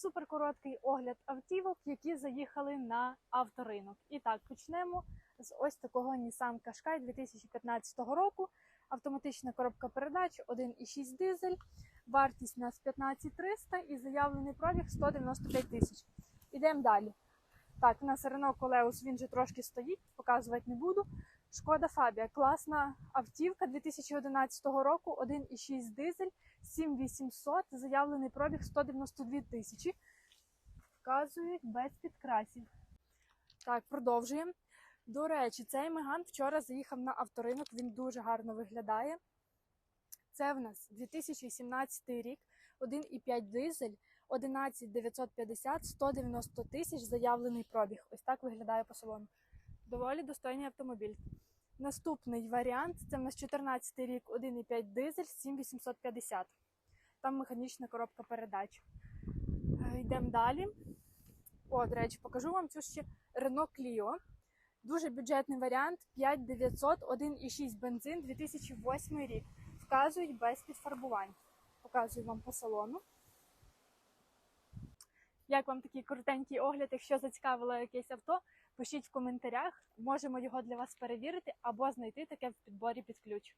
суперкороткий огляд автівок, які заїхали на авторинок. І так, почнемо з ось такого Nissan Qashqai 2015 року. Автоматична коробка передач, 1,6 дизель, вартість у нас 15300 і заявлений пробіг 195 тисяч. Ідемо далі. Так, у нас Renault Koleos, він же трошки стоїть, показувати не буду. Шкода Фабія, класна автівка 2011 року, 1,6 дизель, 7800, заявлений пробіг 192 тисячі. Вказують без підкрасів. Так, продовжуємо. До речі, цей Меган вчора заїхав на авторинок, він дуже гарно виглядає. Це в нас 2017 рік, 1,5 дизель, 11950, 190 тисяч заявлений пробіг. Ось так виглядає по салону. Доволі достойний автомобіль. Наступний варіант це в нас 14 рік, 1,5 дизель, 7850. Там механічна коробка передач. Е, Йдемо далі. О, до речі, покажу вам цю ще Renault Clio. Дуже бюджетний варіант 5900, 1,6 бензин, 2008 рік. Вказують без підфарбувань. Показую вам по салону. Як вам такий коротенький огляд? Якщо зацікавило якесь авто, пишіть в коментарях. Можемо його для вас перевірити або знайти таке в підборі під ключ.